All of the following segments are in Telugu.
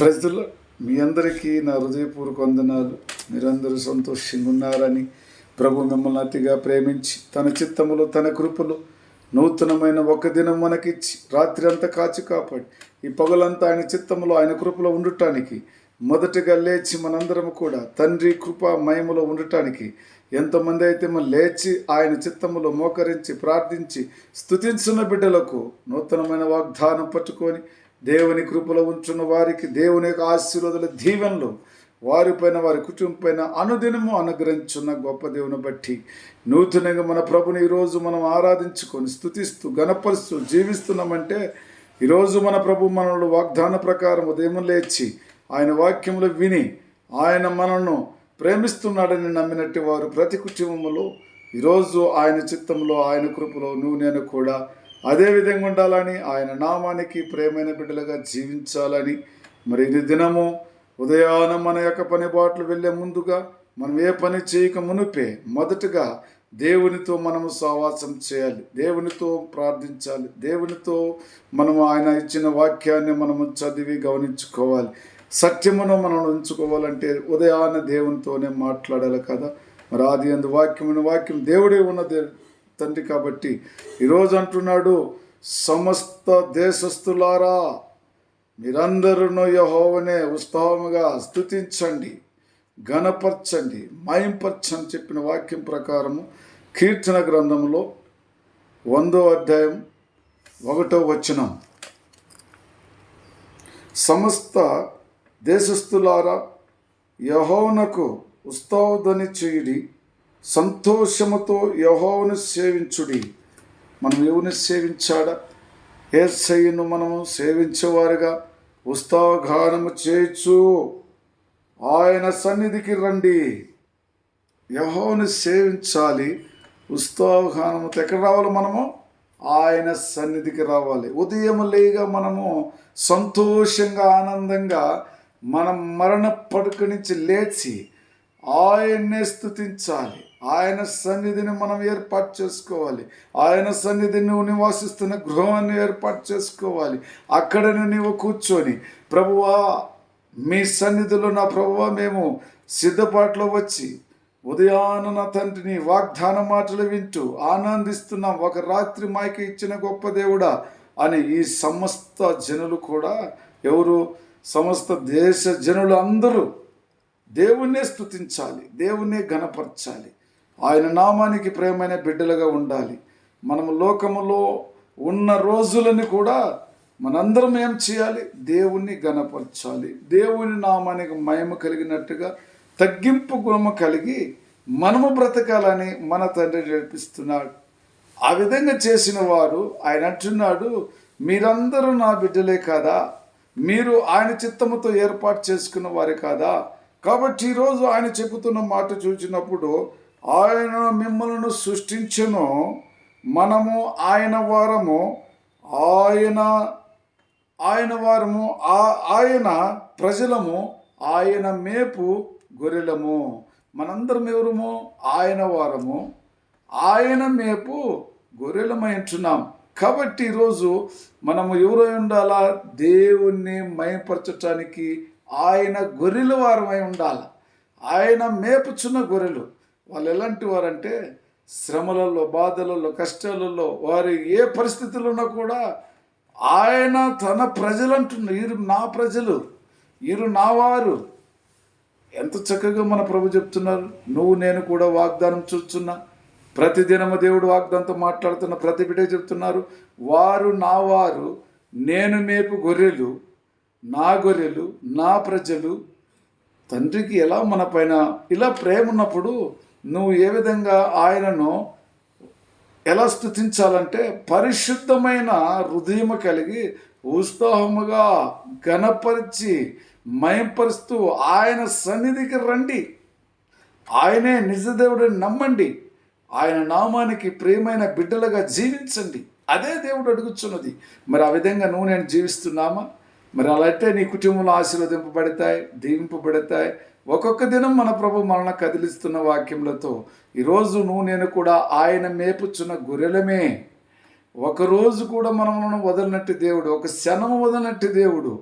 ప్రజలు మీ అందరికీ నా హృదయపూర్వక వందనాలు. మీరందరూ సంతోషంగా ఉన్నారని ప్రభు మిమ్మల్ని అతిగా ప్రేమించి తన చిత్తములు తన కృపలు నూతనమైన ఒక దినం మనకిచ్చి రాత్రి అంతా కాచి కాపాడి ఈ పగలంతా ఆయన చిత్తములో ఆయన కృపలో ఉండటానికి మొదటగా లేచి మనందరం కూడా తండ్రి కృప మయములో ఉండటానికి ఎంతమంది అయితే మనం లేచి ఆయన చిత్తములో మోకరించి ప్రార్థించి స్థుతించిన బిడ్డలకు నూతనమైన వాగ్దానం పట్టుకొని దేవుని కృపలో ఉంచున్న వారికి దేవుని యొక్క ఆశీర్వాదాల దీవెనలు వారిపైన వారి కుటుంబం పైన అనుదినము అనుగ్రహించున్న గొప్ప దేవుని బట్టి నూతనంగా మన ప్రభుని ఈరోజు మనం ఆరాధించుకొని స్థుతిస్తూ గణపరుస్తూ జీవిస్తున్నామంటే ఈరోజు మన ప్రభు మనల్ని వాగ్దాన ప్రకారం ఉదయం లేచి ఆయన వాక్యంలో విని ఆయన మనల్ని ప్రేమిస్తున్నాడని నమ్మినట్టు వారు ప్రతి కుటుంబంలో ఈరోజు ఆయన చిత్తంలో ఆయన కృపలో నువ్వు నేను కూడా అదే విధంగా ఉండాలని ఆయన నామానికి ప్రేమైన బిడ్డలుగా జీవించాలని మరి ఇది దినము ఉదయాన మన యొక్క పని బాటలు వెళ్ళే ముందుగా మనం ఏ పని చేయక మునిపే మొదటగా దేవునితో మనము సహవాసం చేయాలి. దేవునితో ప్రార్థించాలి. దేవునితో మనము ఆయన ఇచ్చిన వాక్యాన్ని మనము చదివి గమనించుకోవాలి. సత్యమును మనం ఉంచుకోవాలంటే ఉదయాన దేవునితోనే మాట్లాడాలి కదా. మరి ఆది అందు వాక్యమైన వాక్యం దేవుడే ఉన్న తండ్రి కాబట్టి ఈరోజు అంటున్నాడు సమస్త దేశస్థులారా మీరందరూ యహోవనే ఉత్సాహముగా స్తుతించండి ఘనపరచండి మాయంపరచని చెప్పిన వాక్యం ప్రకారము కీర్తన గ్రంథంలో వందో అధ్యాయం ఒకటో వచనం. సమస్త దేశస్థులారా యహోవనకు ఉత్సాహధ్వని చేయుడి సంతోషముతో యహోవును సేవించుడి. మనం ఎవరిని సేవించాడా? ఏసయ్యను మనము సేవించేవారుగా ఉత్సాహగానము చేయొచ్చు ఆయన సన్నిధికి రండి. యహోని సేవించాలి. ఉత్సాహగానముతో ఎక్కడ రావాలి మనము? ఆయన సన్నిధికి రావాలి. ఉదయం లేగా మనము సంతోషంగా ఆనందంగా మనం మరణ పడుక నుంచి లేచి ఆయన్నే స్థుతించాలి ఆయన సన్నిధిని మనం ఏర్పాటు చేసుకోవాలి. ఆయన సన్నిధిని నువ్వు నివాసిస్తున్న గృహాన్ని ఏర్పాటు చేసుకోవాలి. అక్కడ నువ్వు కూర్చొని ప్రభువా మీ సన్నిధిలో నా ప్రభువా మేము సిద్ధపాట్లో వచ్చి ఉదయాన నా తండ్రిని వాగ్దాన మాటలు వింటూ ఆనందిస్తున్నాం. ఒక రాత్రి మాకి ఇచ్చిన గొప్ప దేవుడా అని ఈ సమస్త జనులు కూడా ఎవరు? సమస్త దేశ జనులు అందరూ దేవుణ్ణే స్తుతించాలి దేవుణ్ణే ఘనపరచాలి. ఆయన నామానికి ప్రేమైన బిడ్డలుగా ఉండాలి. మనము లోకములో ఉన్న రోజులని కూడా మనందరం ఏం చేయాలి? దేవుణ్ణి ఘనపరచాలి. దేవుని నామానికి మయము కలిగినట్టుగా తగ్గింపు గుణము కలిగి మనము బ్రతకాలని మన తండ్రి నేర్పిస్తున్నాడు. ఆ విధంగా చేసిన వారు ఆయన అంటున్నాడు మీరందరూ నా బిడ్డలే కాదా? మీరు ఆయన చిత్తముతో ఏర్పాటు చేసుకున్న వారే కాదా? కాబట్టి ఈరోజు ఆయన చెబుతున్న మాట చూసినప్పుడు ఆయన మిమ్మల్ని సృష్టించను. మనము ఆయన వారము. ఆయన ఆయన వారము ఆ ఆయన ప్రజలము ఆయన మేపు గొర్రెలము. మనందరం ఎవరము? ఆయన వారము. ఆయన మేపు గొర్రెలమై ఉంటున్నాం. కాబట్టి ఈరోజు మనము ఎవరై ఉండాలా? దేవుణ్ణి మయపరచటానికి ఆయన గొర్రెలు వారమై ఉండాలి. ఆయన మేపుచున్న గొర్రెలు. వాళ్ళు ఎలాంటి వారంటే శ్రమలలో బాధలలో కష్టాలలో వారి ఏ పరిస్థితులు ఉన్నా కూడా ఆయన తన ప్రజలు అంటున్నారు వీరు నా ప్రజలు వీరు నా వారు. ఎంత చక్కగా మన ప్రభు చెప్తున్నారు. నువ్వు నేను కూడా వాగ్దానం చూస్తున్నా. ప్రతిదినము దేవుడు వాగ్దానంతో మాట్లాడుతున్న ప్రతి బిడ్డ చెప్తున్నారు. వారు నా వారు నేను మేపు గొర్రెలు. నా గొర్రెలు నా ప్రజలు తండ్రికి ఎలా మన పైన ఇలా ప్రేమ ఉన్నప్పుడు నువ్వు ఏ విధంగా ఆయనను ఎలా స్థుతించాలంటే పరిశుద్ధమైన హృదయము కలిగి ఉత్సాహముగా ఘనపరిచి మయంపరుస్తూ ఆయన సన్నిధికి రండి. ఆయనే నిజదేవుడిని నమ్మండి. ఆయన నామానికి ప్రియమైన బిడ్డలుగా జీవించండి. అదే దేవుడు అడుగుచున్నది. మరి ఆ విధంగా నువ్వు నేను జీవిస్తున్నామా? మరి అలా అయితే నీ కుటుంబంలో ఆశీర్వదింపబడతాయి దీవింపబడతాయి. ఒక్కొక్క దినం మన ప్రభు మనల్ని కదిలిస్తున్న వాక్యములతో ఈరోజు నువ్వు నేను కూడా ఆయన మేపుచున్న గొర్రెలమే. ఒకరోజు కూడా మనములను వదలనట్టు దేవుడు ఒక క్షణము వదలనట్టు దేవుడు.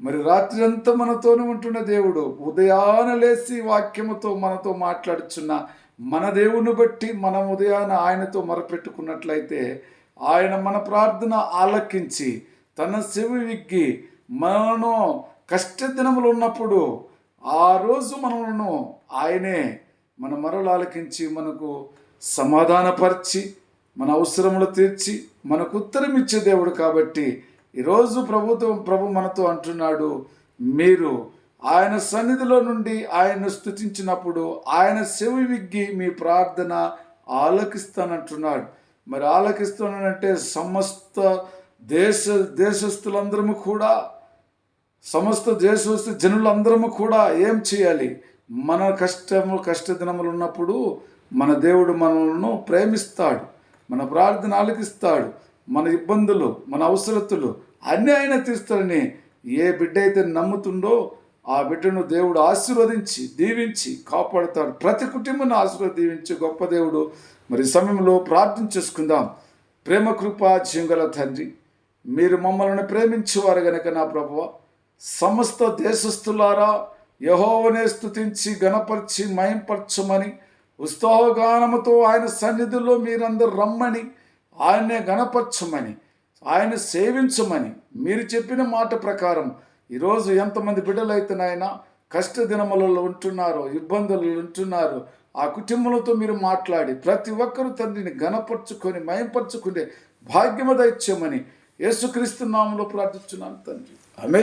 మరి రాత్రి అంతా మనతోనే ఉంటున్న దేవుడు ఉదయాన లేచి వాక్యముతో మనతో మాట్లాడుచున్న మన దేవుని బట్టి మనం ఉదయాన ఆయనతో మొరపెట్టుకున్నట్లయితే ఆయన మన ప్రార్థన ఆలకించి తన చెవి విగ్గి మనను కష్టదినములు ఉన్నప్పుడు ఆ రోజు మనలను ఆయనే మన మరలు ఆలకించి మనకు సమాధానపరిచి మన అవసరములు తీర్చి మనకు ఉత్తరం ఇచ్చే దేవుడు కాబట్టి ఈరోజు ప్రభుత్వం ప్రభు మనతో అంటున్నాడు మీరు ఆయన సన్నిధిలో నుండి ఆయన్ను స్థుతించినప్పుడు ఆయన చెవి విగ్గి మీ ప్రార్థన ఆలకిస్తానంటున్నాడు. మరి ఆలకిస్తానంటే సమస్త దేశ దేశస్థులందరము కూడా సమస్త దేశస్థ జనులందరము కూడా ఏం చేయాలి? మన కష్టము కష్టదినములు ఉన్నప్పుడు మన దేవుడు మనలను ప్రేమిస్తాడు మన ప్రార్థన ఆలకిస్తాడు మన ఇబ్బందులు మన అవసరతలు అన్నీ ఆయన తీస్తాడని ఏ బిడ్డ అయితే నమ్ముతుండో ఆ బిడ్డను దేవుడు ఆశీర్వదించి దీవించి కాపాడుతాడు. ప్రతి కుటుంబాన్ని ఆశీర్వది దీవించి గొప్ప దేవుడు. మరి సమయంలో ప్రార్థన చేసుకుందాం. ప్రేమ కృపా జీవంగల తండ్రి మీరు మమ్మల్ని ప్రేమించేవారు గనక నా ప్రభువ. సమస్త దేశస్థులారా యహోవనే స్థుతించి గణపరిచి మయంపరచమని ఉత్సాహగానముతో ఆయన సన్నిధిలో మీరందరూ రమ్మని ఆయన్నే గణపరచమని ఆయన సేవించమని. మీరు చెప్పిన మాట ప్రకారం ఈరోజు ఎంతమంది బిడ్డలైతేనైనా నాయన కష్ట దినములలో ఉంటున్నారో ఇబ్బందులు ఉంటున్నారు ఆ కుటుంబంతో మీరు మాట్లాడి ప్రతి ఒక్కరూ తండ్రిని గణపరుచుకొని మయంపరుచుకునే భాగ్యము దయచేయమని యేసుక్రీస్తు నామంలో ప్రార్థిస్తున్నాను తండ్రి. ఆమె